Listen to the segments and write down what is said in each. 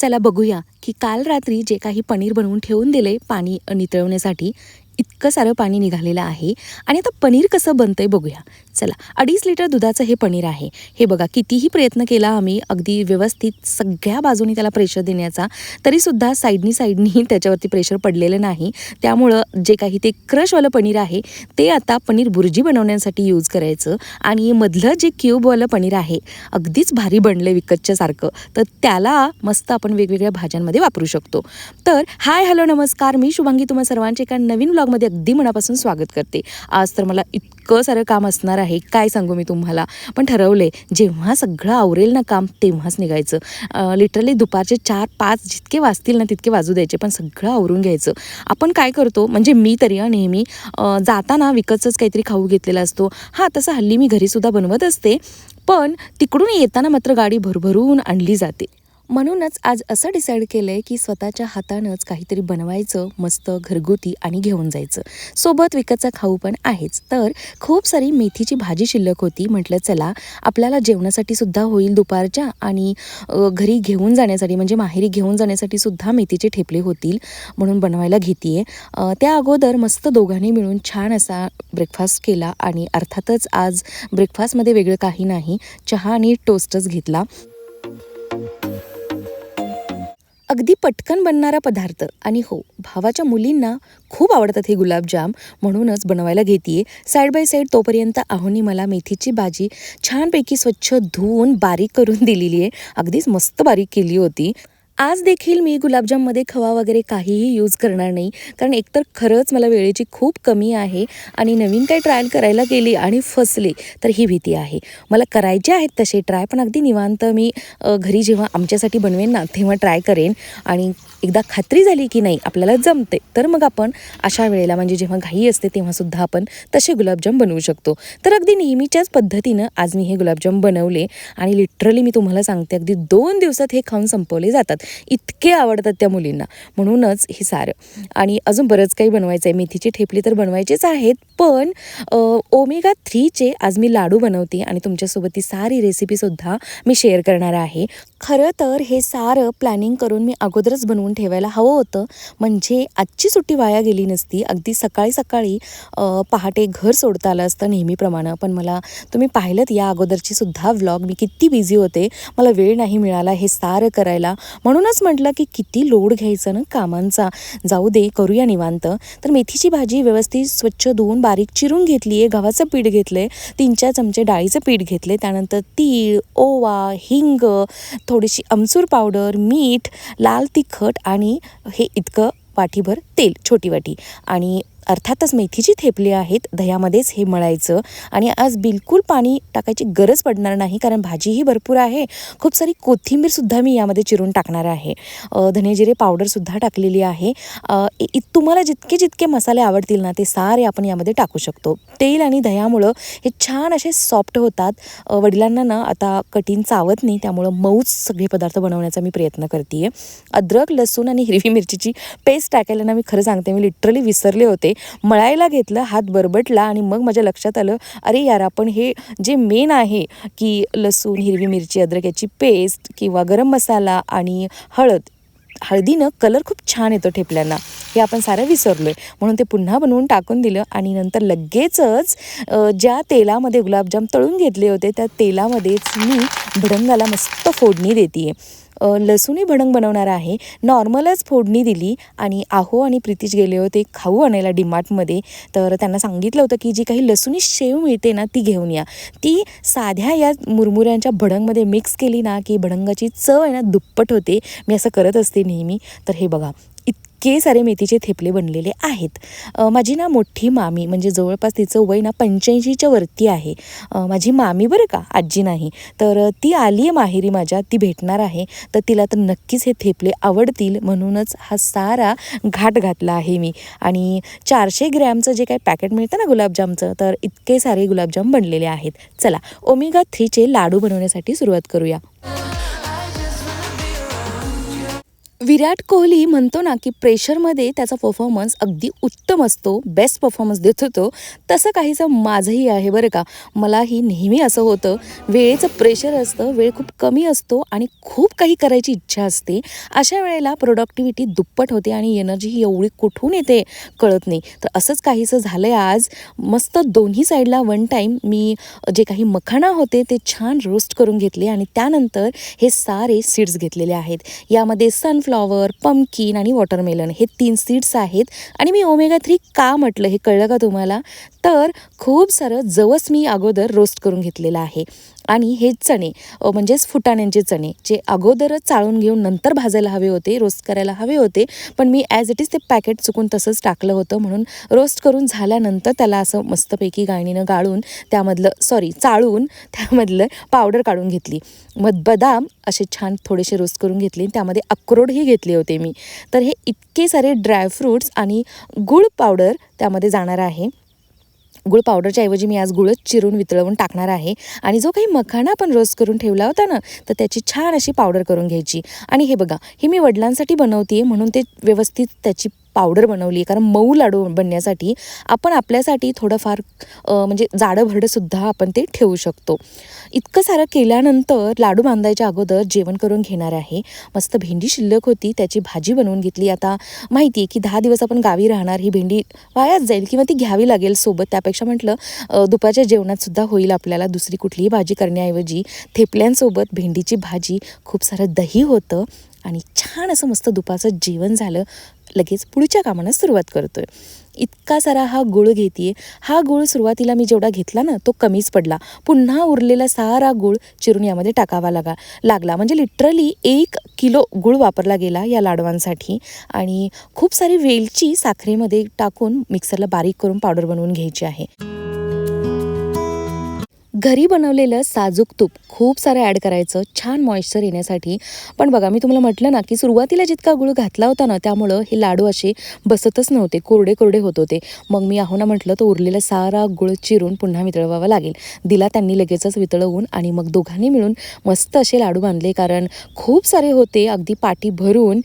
चला बघूया की काल रात्री जे काही पनीर बनवून ठेवून दिले पाणी नितळवण्यासाठी इतकं सारं पाणी निघालेलं आहे. आणि आता पनीर कसं बनतंय बघूया. चला अडीच लिटर दुधाचं हे पनीर आहे. हे बघा कितीही प्रयत्न केला आम्ही अगदी व्यवस्थित सगळ्या बाजूनी त्याला प्रेशर देण्याचा तरीसुद्धा साईडनी साईडनी त्याच्यावरती प्रेशर पडलेलं नाही. त्यामुळं जे काही ते क्रशवालं पनीर आहे ते आता पनीर बुर्जी बनवण्यासाठी यूज करायचं. आणि मधलं जे क्यूबवालं पनीर आहे अगदीच भारी बनलं विकतच्या सारखं. तर त्याला मस्त आपण वेगवेगळ्या भाज्यांमध्ये वापरू शकतो. तर हाय हॅलो नमस्कार. मी शुभांगी तुम्हा सर्वांचे एका नवीन ब्लॉगमध्ये अगदी मनापासून स्वागत करते. आज तर मला इतकं सारं काम असणार आहे काय सांगू मी तुम्हाला? पण ठरवले जेव्हा सगळं आवरेल ना काम तेव्हाच निघायचं. लिटरली दुपारचे चार पाच जितके वाजतील ना तितके वाजू द्यायचे पण सगळं आवरून घ्यायचं. आपण काय करतो म्हणजे मी तरी नेहमी जाताना विकतच काहीतरी खाऊ घेतलेला असतो. हां तसं हल्ली मी घरीसुद्धा बनवत असते पण तिकडून येताना मात्र गाडी भरभरून आणली जाते. म्हणूनच आज असं डिसाईड केलं आहे की स्वतःच्या हातानंच काहीतरी बनवायचं मस्त घरगुती आणि घेऊन जायचं. सोबत विकतचा खाऊ पण आहेच. तर खूप सारी मेथीची भाजी शिल्लक होती. म्हटलं चला आपल्याला जेवणासाठी सुद्धा होईल दुपारच्या आणि घरी घेऊन जाण्यासाठी म्हणजे माहेरी घेऊन जाण्यासाठी सुद्धा मेथीचे ठेपले होतील म्हणून बनवायला घेते त्या अगोदर मस्त दोघांनी मिळून छान असा ब्रेकफास्ट केला आणि अर्थातच आज ब्रेकफास्टमध्ये वेगळं काही नाही. चहा आणि टोस्टच घेतला. अगदी पटकन बनणारा पदार्थ. आणि हो भावाच्या मुलींना खूप आवडतात हे गुलाबजाम. म्हणूनच बनवायला घेते साईड बाय साईड तोपर्यंत आहोनी मला मेथीची भाजी छानपैकी स्वच्छ धुवून बारीक करून दिलेली आहे. अगदीच मस्त बारीक केली होती. आज देखील मी गुलाबजाममध्ये खवा वगैरे काहीही यूज करणार नाही. कारण एकतर खरंच मला वेळेची खूप कमी आहे आणि नवीन काही ट्रायल करायला गेली आणि फसले तर ही भीती आहे. मला करायचे आहेत तसे ट्राय पण अगदी निवांत मी घरी जेव्हा आमच्यासाठी बनवेन ना तेव्हा ट्राय करेन. आणि एकदा खात्री झाली की नाही आपल्याला जमते तर मग आपण अशा वेळेला म्हणजे जेव्हा घाई असते तेव्हासुद्धा आपण तसे गुलाबजाम बनवू शकतो. तर अगदी नेहमीच्याच पद्धतीनं आज मी हे गुलाबजाम बनवले आणि लिटरली मी तुम्हाला सांगते अगदी दोन दिवसात हे खाऊन संपवले जातात. इतके आवडतात त्या मुलींना. म्हणूनच हे सारं. आणि अजून बरंच काही बनवायचं आहे मेथीची ठेपली तर बनवायचेच आहेत पण ओमेगा थ्रीचे आज मी लाडू बनवते आणि तुमच्यासोबत ती सारी रेसिपीसुद्धा मी शेअर करणार आहे. खरं तर हे सारं प्लॅनिंग करून मी अगोदरच बनवून ठेवायला हवं होतं. म्हणजे आजची सुट्टी वाया गेली नसती. अगदी सकाळी सकाळी पहाटे घर सोडता आलं असतं नेहमीप्रमाणे. पण मला तुम्ही पाहिलं या अगोदरची सुद्धा व्लॉग मी किती बिझी होते. मला वेळ नाही मिळाला हे सारं करायला. म्हणून म्हणूनच म्हटलं की किती लोड घ्यायचं ना कामांचा. जाऊ दे करूया निवांत. तर मेथीची भाजी व्यवस्थित स्वच्छ धुवून बारीक चिरून घेतली आहे. गव्हाचं पीठ घेतलं आहे तीन चार चमचे डाळीचं पीठ घेतले त्यानंतर तीळ ओवा हिंग थोडीशी आमचूर पावडर मीठ लाल तिखट आणि हे इतकं वाटीभर तेल छोटी वाटी. आणि अर्थातच मेथीची थेपली आहेत दह्यामध्येच हे मळायचं आणि आज बिलकुल पाणी टाकायची गरज पडणार नाही कारण भाजीही भरपूर आहे. खूप सारी कोथिंबीरसुद्धा मी यामध्ये चिरून टाकणार आहे. धनेजिरे पावडरसुद्धा टाकलेली आहे. इ- इ- तुम्हाला जितके जितके मसाले आवडतील ना ते सारे आपण यामध्ये टाकू शकतो. तेल आणि दह्यामुळं हे छान असे सॉफ्ट होतात. वडिलांना ना आता कठीण चावत नाही त्यामुळं मऊच सगळे पदार्थ बनवण्याचा मी प्रयत्न करते अद्रक लसूण आणि हिरवी मिरचीची पेस्ट टाकायला ना मी खरं सांगते मी लिटरली विसरले होते. मळायला घेतलं हात बरबटला आणि मग माझ्या लक्षात आलं अरे यार आपण हे जे मेन आहे की लसूण हिरवी मिरची अद्रक याची पेस्ट किंवा गरम मसाला आणि हळद हळदीनं कलर खूप छान येतो ठेपल्यांना. हे आपण सारं विसरलो आहे म्हणून ते पुन्हा बनवून टाकून दिलं आणि नंतर लगेचच ज्या तेलामध्ये गुलाबजाम तळून घेतले होते त्या तेलामध्येच मी भडंगाला मस्त फोडणी देते लसूणी भडंग बनवणार आहे. नॉर्मलच फोडणी दिली आणि आहो आणि प्रितीश गेले होते खाऊ आणायला डिमार्टमध्ये. तर त्यांना सांगितलं होतं की जी काही लसुणी शेव मिळते ना ती घेऊन या. ती साध्या या मुरमुऱ्यांच्या भडंगमध्ये मिक्स केली ना की भडंगाची चव आहे ना दुप्पट होते. मी असं करत असते नेहमी. तर हे बघा इतके सारे मेथीचे थेपले बनलेले आहेत. माझी ना मोठी मामी म्हणजे जवळपास तिचं वय ना पंच्याऐंशीच्या वरती आहे. माझी मामी बरं का आजी नाही. तर ती आली आहे माहेरी माझ्या ती भेटणार आहे. तर तिला तर नक्कीच हे थेपले आवडतील. म्हणूनच हा सारा घाट घातला आहे मी. आणि चारशे ग्रॅमचं जे काही पॅकेट मिळतं ना गुलाबजामचं तर इतके सारे गुलाबजाम बनलेले आहेत. चला ओमेगा थ्रीचे लाडू बनवण्यासाठी सुरुवात करूया. विराट कोहली म्हणतो ना की प्रेशरमध्ये त्याचा परफॉर्मन्स अगदी उत्तम असतो बेस्ट परफॉर्मन्स देत होतो. तसं काहीसं माझंही आहे बरं का. मलाही नेहमी असं होतं. वेळेचं प्रेशर असतं वेळ खूप कमी असतो आणि खूप काही करायची इच्छा असते. अशा वेळेला प्रोडक्टिव्हिटी दुप्पट होते आणि एनर्जी ही एवढी कुठून येते कळत नाही. तर असंच काहीसं झालं आहे आज. मस्त दोन्ही साईडला वन टाईम मी जे काही मखाणा होते ते छान रोस्ट करून घेतले आणि त्यानंतर हे सारे सीड्स घेतलेले आहेत. यामध्ये सनफ्लॉवर पम्किन आणि वॉटरमेलन हे तीन सीड्स आहेत. आणि मी ओमेगा थ्री का म्हटलं हे कळलं का तुम्हाला? तर खूप सारं जवस मी अगोदर रोस्ट करून घेतलेलं आहे. आणि हे चणे म्हणजेच फुटाण्यांचे चणे जे अगोदरच चाळून घेऊन नंतर भाजायला हवे होते रोस्ट करायला हवे होते पण मी ॲज इट इज ते पॅकेट चुकून तसंच टाकलं होतं म्हणून रोस्ट करून झाल्यानंतर त्याला असं मस्तपैकी गाळणीनं गाळून त्यामधलं सॉरी चाळून त्यामधलं पावडर काढून घेतली. मग बदाम असे छान थोडेसे रोस्ट करून घेतले त्यामध्ये अक्रोडही घेतले होते मी. तर हे इतके सारे ड्रायफ्रूट्स आणि गुळ पावडर त्यामध्ये जाणार आहे. गुळ पावडरच्या ऐवजी मी आज गुळच चिरून वितळवून टाकणार आहे. आणि जो काही मखाणा आपण रोस्ट करून ठेवला होता ना तर त्याची छान अशी पावडर करून घ्यायची. आणि हे बघा हे मी वडिलांसाठी बनवते म्हणून ते व्यवस्थित त्याची पावडर बनवली आहे कारण मऊ लाडू बनण्यासाठी आपण आपल्यासाठी थोडंफार म्हणजे जाडं भरडंसुद्धा आपण ते ठेवू शकतो. इतकं सारं केल्यानंतर लाडू बांधायच्या अगोदर जेवण करून घेणार आहे. मस्त भेंडी शिल्लक होती त्याची भाजी बनवून घेतली. आता माहिती आहे की दहा दिवस आपण गावी राहणार ही भेंडी वायाच जाईल किंवा ती घ्यावी लागेल सोबत. त्यापेक्षा म्हटलं दुपारच्या जेवणातसुद्धा होईल आपल्याला दुसरी कुठलीही भाजी करण्याऐवजी. थेपल्यांसोबत भेंडीची भाजी खूप सारं दही होतं. आणि छान असं मस्त दुपारचं जेवण झालं लगेच पुढच्या कामाला सुरुवात करतोय. इतका सारा हा गुळ घेते हा गुळ सुरुवातीला मी जेवढा घेतला ना तो कमीच पडला. पुन्हा उरलेला सारा गुळ चिरून यामध्ये टाकावा लागा लागला. म्हणजे लिटरली एक किलो गुळ वापरला गेला या लाडवांसाठी. आणि खूप सारी वेलची साखरेमध्ये टाकून मिक्सरला बारीक करून पावडर बनवून घ्यायची आहे. घरी बनवलेलं साजूक तूप. खूप सारं ॲड करायचं. छान मॉइश्चर येण्यासाठी. पण बघा मी तुम्हाला म्हटलं ना की सुरुवातीला जितका गुळ घातला होता ना त्यामुळं हे लाडू असे बसतच नव्हते. कोरडे कोरडे होत होते. मग मी आहो ना म्हटलं तो उरलेला सारा गुळ चिरून पुन्हा वितळवावा लागेल. दिला त्यांनी लगेचच वितळवून आणि मग दोघांनी मिळून मस्त असे लाडू बांधले. कारण खूप सारे होते अगदी पाटी भरून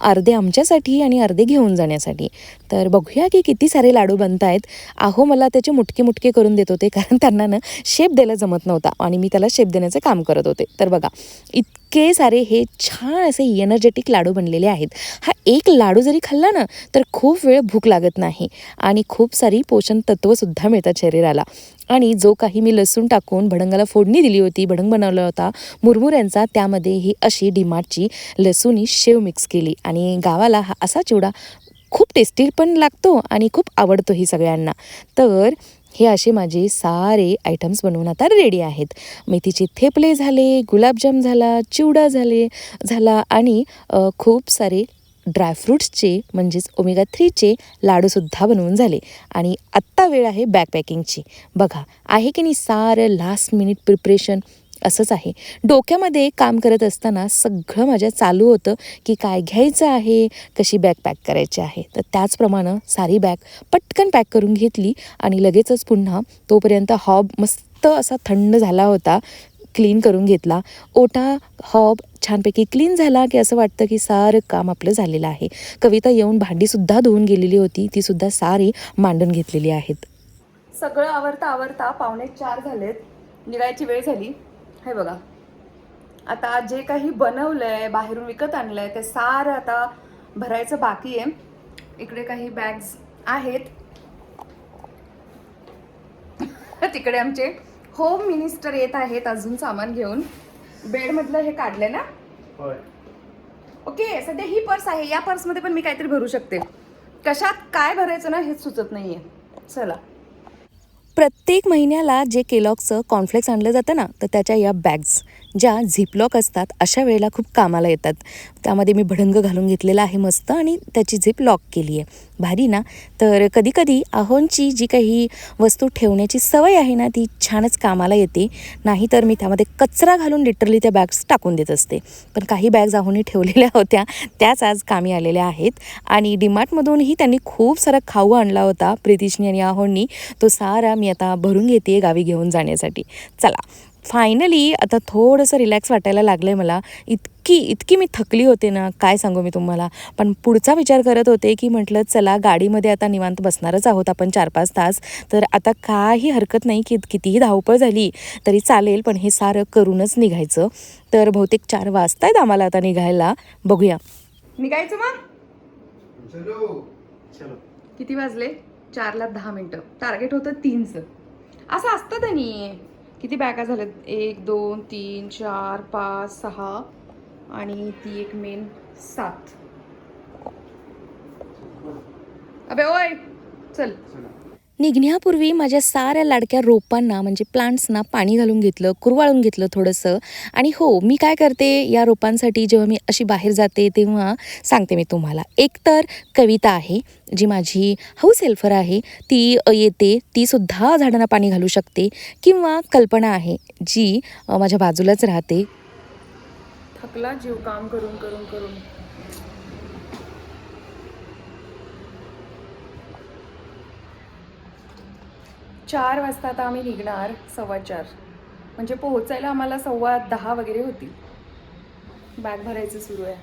अर्धे आमच्यासाठी आणि अर्धे घेऊन जाण्यासाठी. तर बघूया की किती सारे लाडू बनत आहेत आहो मला त्याचे मुटके मुटके करून देत होते कारण त्यांना ना शेप द्यायला जमत नव्हता आणि मी त्याला शेप देण्याचं काम करत होते. तर बघा इतके सारे हे छान असे एनर्जेटिक लाडू बनलेले आहेत. हा एक लाडू जरी खाल्ला ना तर खूप वेळ भूक लागत नाही आणि खूप सारी पोषण तत्वसुद्धा मिळतात शरीराला. आणि जो काही मी लसूण टाकून भडंगाला फोडणी दिली होती भडंग बनवला होता मुरमुऱ्यांचा त्यामध्ये ही अशी डिमाटची लसूणी शेव मिक्स केली. आणि गावाला हा असा चिवडा खूप टेस्टी पण लागतो आणि खूप आवडतोही सगळ्यांना. तर हे असे माझे सारे आयटम्स बनवून आता रेडी आहेत. मेथीचे थेपले झाले गुलाबजाम झाला चिवडा झाले झाला आणि खूप सारे ड्रायफ्रूट्सचे म्हणजेच ओमेगा थ्रीचे लाडूसुद्धा बनवून झाले. आणि आत्ता वेळ आहे बॅकपॅकिंगची बघा आहे की नाही सारं लास्ट मिनिट प्रिपरेशन असंच आहे. डोक्यामध्ये काम करत असताना सगळं माझ्या चालू होतं की काय घ्यायचं आहे कशी बॅग पॅक करायची आहे. तर त्याचप्रमाणे सारी बॅग पटकन पॅक करून घेतली आणि लगेचच पुन्हा तोपर्यंत हॉब मस्त असा थंड झाला होता क्लीन करून घेतला. ओटा हॉब छानपैकी क्लीन झाला की असं वाटतं की सारं काम आपलं झालेलं आहे. कविता येऊन भांडीसुद्धा धुवून गेलेली होती तीसुद्धा सारी मांडून घेतलेली आहेत. सगळं आवरता आवरता पावणे चार झालेत. निघायची वेळ झाली. हे बघा. आता जे काही बनवलंय बाहेरून विकत आणलंय ते सारं आता भरायचं बाकी आहे. इकडे काही बॅग्स आहेत. तिकडे आमचे होम मिनिस्टर येत आहेत अजून सामान घेऊन. बेडमधलं हे काढलंय ना? ओके सध्या ही पर्स आहे. या पर्समध्ये पण मी काहीतरी भरू शकते. कशात काय भरायचं ना हेच सुचत नाहीये. चला. प्रत्येक महिन्याला जे केलॉगचं कॉर्नफ्लेक्स आणलं जातं ना तर त्याच्या या बॅग्स ज्या झिपलॉक असतात अशा वेळेला खूप कामाला येतात. त्यामध्ये मी भडंग घालून घेतलेला आहे मस्त आणि त्याची झिप लॉक केली आहे. भारी ना? तर कधीकधी आहोंची जी काही वस्तू ठेवण्याची सवय आहे ना ती छानच कामाला येते. नाही तर मी त्यामध्ये कचरा घालून लिटरली त्या बॅग्स टाकून देत असते. पण काही बॅग्स आहोंनी ठेवलेल्या होत्या त्याच आज कामी आलेल्या आहेत. आणि डीमार्टमधूनही त्यांनी खूप सारा खाऊ आणला होता प्रितिशनी आणि आहोंनी तो सारा मी आता भरून घेते गावी घेऊन जाण्यासाठी. चला फायनली आता थोडंसं रिलॅक्स वाटायला लागलं आहे मला. इतके इतकी मी थकली होते ना काय सांगू मी तुम्हाला. पण पुढचा विचार करत होते की म्हटलं चला गाडीमध्ये आता निवांत बसणारच आहोत आपण चार पाच तास. तर आता काही हरकत नाही की कितीही धावपळ झाली तरी चालेल पण हे सारं करूनच निघायचं. तर बहुतेक चार वाजतायत आम्हाला आता निघायला. बघूया. निघायचं मग? चलो. चलो. किती वाजले? चारला दहा मिनटं. टार्गेट होतं तीनचं. असं असतं त्यांनी किती बॅगा झाल्यात? एक दोन तीन चार पाच सहा आणि ती एक मेन सात. अबे ओय! चल. निघण्यापूर्वी माझ्या साऱ्या लाडक्या रोपांना म्हणजे प्लांट्सना पाणी घालून घेतलं कुरवाळून घेतलं थोडंसं. आणि हो मी काय करते या रोपांसाठी जेव्हा मी अशी बाहेर जाते तेव्हा सांगते मी तुम्हाला. एक तर कविता आहे जी माझी हाऊस हेल्फर आहे. ती येते तीसुद्धा झाडांना पाणी घालू शकते. किंवा कल्पना आहे जी माझ्या बाजूलाच राहते. थकला जीव काम करून करून करून. चार वाजता आता आम्ही निघणार सव्वा चार. म्हणजे पोहोचायला आम्हाला सव्वा दहा वगैरे होती बॅग भरायचं सुरू आहे.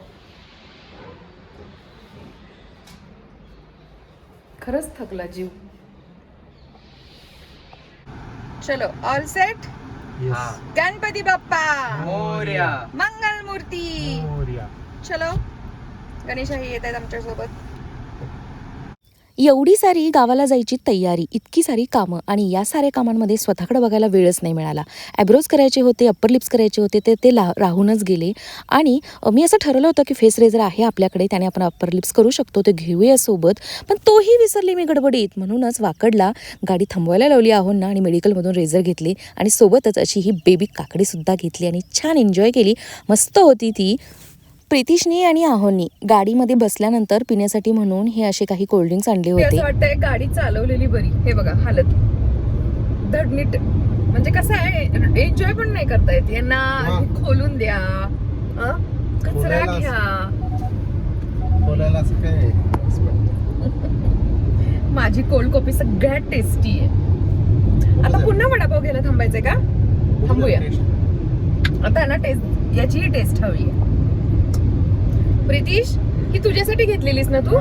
खरंच थकला जीव. चलो ऑल सेट गणपती बाप्पा! मोर्या. मंगल मूर्ती मोर्या. चलो गणेशाही येत आहेत आमच्यासोबत. एवढी सारी गावाला जायची तयारी इतकी सारी कामं आणि या साऱ्या कामांमध्ये स्वतःकडे बघायला वेळच नाही मिळाला. ॲब्रोज करायचे होते अप्पर लिप्स करायचे होते ते ते ला राहूनच गेले. आणि मी असं ठरवलं होतं की फेस रेझर आहे आपल्याकडे त्याने आपण अप्पर लिप्स करू शकतो ते घेऊया सोबत. पण तोही विसरले मी गडबडीत. म्हणूनच वाकडला गाडी थांबवायला लावली आहोंना आणि मेडिकलमधून रेझर घेतले आणि सोबतच अशी ही बेबी काकडीसुद्धा घेतली आणि छान एन्जॉय केली. मस्त होती ती. प्रितिशनी आणि आहोंनी गाडीमध्ये बसल्यानंतर पिण्यासाठी म्हणून हे असे काही कोल्ड्रिंक्स आणले होते. असं वाटतंय गाडी चालवलेली बरी. हे बघा हालत. धडनीट. म्हणजे कसं आहे एन्जॉय पण नाही करता येत. यांना खोलून द्या. अं? कचरा घ्या. माझी कोल्ड कॉफी सगळ्यात टेस्टी आहे. आता पुन्हा वडापाव घ्यायला थांबायचंय का? थांबूया. आता ना टेस्ट याचीही टेस्ट हवी आहे. प्रितीश ही तुझ्यासाठी घेतलेलीस ना तू?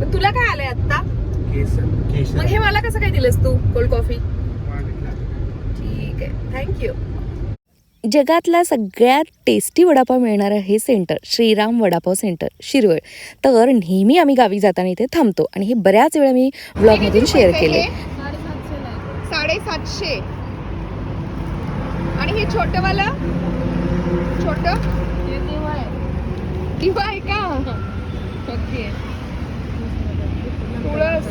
पण तुला काय आलंय आता केसर मग हे मला कसं काय दिलंस तू कोल्ड कॉफी ठीक आहे. थँक्यू जगातला सगळ्यात टेस्टी वडापाव मिळणारं हे सेंटर श्रीराम वडापाव सेंटर शिरवळ. तर नेहमी आम्ही गावी जाताना इथे थांबतो आणि हे बऱ्याच वेळा मी ब्लॉगमधून शेअर केले. साडेसातशे. आणि हे छोट वाला छोट? ती आहे का? ओके. तुळस.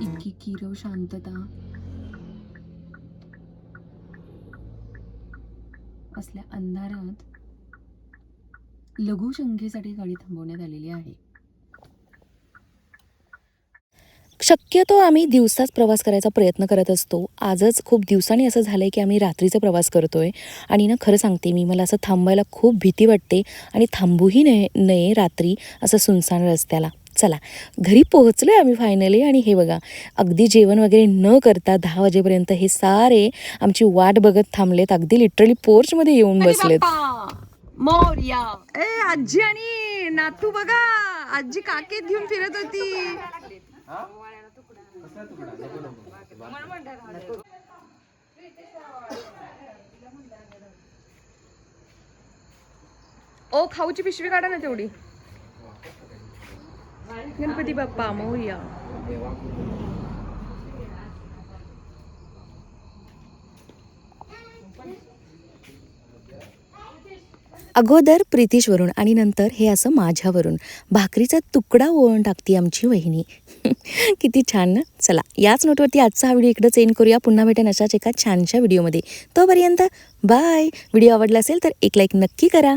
इतकी किरव शांतता. असल्या अंधारात लघुशंखेसाठी गाडी थांबवण्यात आलेली आहे. शक्यतो आम्ही दिवसाच प्रवास करायचा प्रयत्न करत असतो. आजच खूप दिवसांनी असं झालं आहे की आम्ही रात्रीचा प्रवास करतोय. आणि ना खरं सांगते मी मला असं थांबायला खूप भीती वाटते आणि थांबूही नये नये रात्री असं सुनसान रस्त्याला. चला घरी पोहोचलोय आम्ही फायनली आणि हे बघा अगदी जेवण वगैरे न करता दहा वाजेपर्यंत हे सारे आमची वाट बघत थांबलेत. अगदी लिटरली पोर्चमध्ये येऊन बसलेत. मोर्या. ए आजी आणि नातू बघा आजी काकेत घेऊन फिरत होती. दुसरा तुकडा नको नको ओ खाऊची पिशवी काढा ना तेवढी. गणपती बाप्पा मोर्या. अगोदर प्रितीशवरून आणि नंतर हे असं माझ्यावरून. भाकरीचा तुकडा ओळून टाकते आमची वहिनी. किती छान ना? चला याच नोटवरती आजचा हा व्हिडिओ इकडंच एंड करूया. पुन्हा भेटेन अशाच एका छानशा व्हिडिओमध्ये. तोपर्यंत बाय व्हिडिओ आवडला असेल तर एक लाईक नक्की करा.